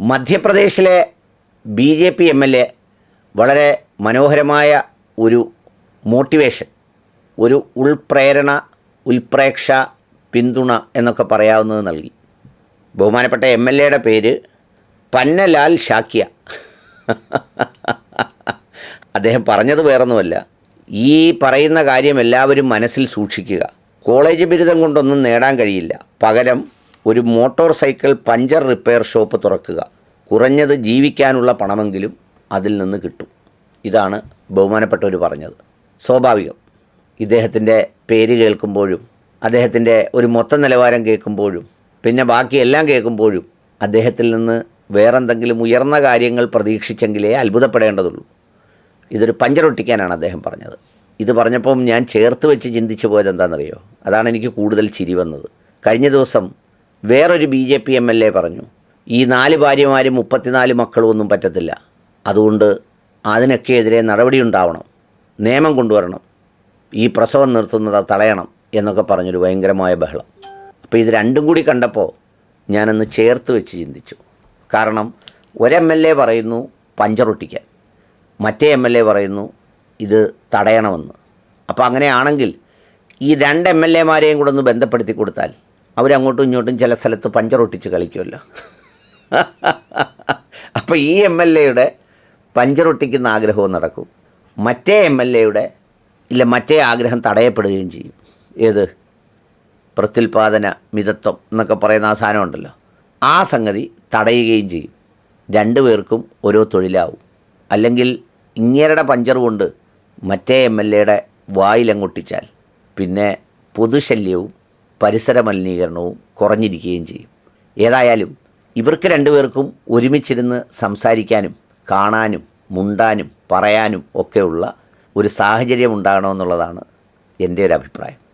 മധ്യപ്രദേശിലെ B J P M L A വളരെ മനോഹരമായ ഒരു മോട്ടിവേഷൻ ഒരു ഉൾപ്രേരണ ഉൽപ്രേക്ഷ പിന്തുണ എന്നൊക്കെ പറയാവുന്നത് നൽകി. ബഹുമാനപ്പെട്ട എം എൽ എയുടെ പേര് പന്നലാൽ ഷാക്കിയ അദ്ദേഹം പറഞ്ഞത് വേറൊന്നുമല്ല. ഈ പറയുന്ന കാര്യം എല്ലാവരും മനസ്സിൽ സൂക്ഷിക്കുക. കോളേജ് ബിരുദം കൊണ്ടൊന്നും നേടാൻ കഴിയില്ല. പകരം ഒരു motorcycle puncture repair shop തുറക്കുക. കുറഞ്ഞത് ജീവിക്കാനുള്ള പണമെങ്കിലും അതിൽ നിന്ന് കിട്ടും. ഇതാണ് ബഹുമാനപ്പെട്ടവർ പറഞ്ഞത്. സ്വാഭാവികം. ഇദ്ദേഹത്തിന്റെ പേര് കേൾക്കുമ്പോഴും അദ്ദേഹത്തിന്റെ ഒരു മൊത്ത നിലവാരം കേൾക്കുമ്പോഴും പിന്നെ ബാക്കി എല്ലാം കേൾക്കുമ്പോഴും അദ്ദേഹത്തിൽ നിന്ന് വേറെന്തെങ്കിലും ഉയർന്ന കാര്യങ്ങൾ പ്രതീക്ഷിച്ചെങ്കിലേ അത്ഭുതപ്പെടേണ്ടതുള്ളൂ. ഇതൊരു പഞ്ചറൊട്ടിക്കാനാണ് അദ്ദേഹം പറഞ്ഞത്. ഇത് പറഞ്ഞപ്പം ഞാൻ ചേർത്ത് വെച്ച് ചിന്തിച്ചു പോയത് എന്താണെന്നറിയോ അതാണ് എനിക്ക് കൂടുതൽ ചിരി വന്നത്. കഴിഞ്ഞ ദിവസം വേറൊരു B J P M L A പറഞ്ഞു ഈ നാല് ഭാര്യമാരും മുപ്പത്തിനാല് മക്കളും ഒന്നും പറ്റത്തില്ല. അതുകൊണ്ട് അതിനൊക്കെ എതിരെ നടപടി ഉണ്ടാവണം നിയമം കൊണ്ടുവരണം. ഈ പ്രസവം നിർത്തുന്നത് തടയണം. എന്നൊക്കെ പറഞ്ഞൊരു ഭയങ്കരമായ ബഹളം. അപ്പോൾ ഇത് രണ്ടും കൂടി കണ്ടപ്പോൾ ഞാനൊന്ന് ചേർത്ത് വെച്ച് ചിന്തിച്ചു. കാരണം ഒരു എം എൽ എ പറയുന്നു പഞ്ചറൊട്ടിക്കാൻ മറ്റേ എം എൽ എ പറയുന്നു ഇത് തടയണമെന്ന്. അപ്പോൾ അങ്ങനെയാണെങ്കിൽ ഈ രണ്ട് എം എൽ എമാരെയും കൂടെ ഒന്ന് ബന്ധപ്പെടുത്തി കൊടുത്താൽ അവരങ്ങോട്ടും ഇങ്ങോട്ടും ചില സ്ഥലത്ത് പഞ്ചറൊട്ടിച്ച് കളിക്കുമല്ലോ. അപ്പോൾ ഈ എം എൽ എയുടെ പഞ്ചറൊട്ടിക്കുന്ന ആഗ്രഹവും നടക്കും. മറ്റേ എം എൽ എയുടെ ഇല്ല മറ്റേ ആഗ്രഹം തടയപ്പെടുകയും ചെയ്യും. ഏത്? പ്രത്യുൽപാദന മിതത്വം എന്നൊക്കെ പറയുന്ന ആ സാധനം ഉണ്ടല്ലോ. ആ സംഗതി തടയുകയും ചെയ്യും. രണ്ടു പേർക്കും ഓരോ തൊഴിലാവും. അല്ലെങ്കിൽ ഇങ്ങേരുടെ പഞ്ചർ കൊണ്ട് മറ്റേ എം എൽ എയുടെ വായിലങ്ങൊട്ടിച്ചാൽ പിന്നെ പൊതുശല്യവും പരിസര മലിനീകരണവും കുറഞ്ഞിരിക്കുകയും ചെയ്യും. ഏതായാലും ഇവർക്ക് രണ്ടുപേർക്കും ഒരുമിച്ചിരുന്ന് സംസാരിക്കാനും കാണാനും മുണ്ടാനും പറയാനും ഒക്കെയുള്ള ഒരു സാഹചര്യം ഉണ്ടാകണമെന്നുള്ളതാണ് എന്റെ ഒരു അഭിപ്രായം.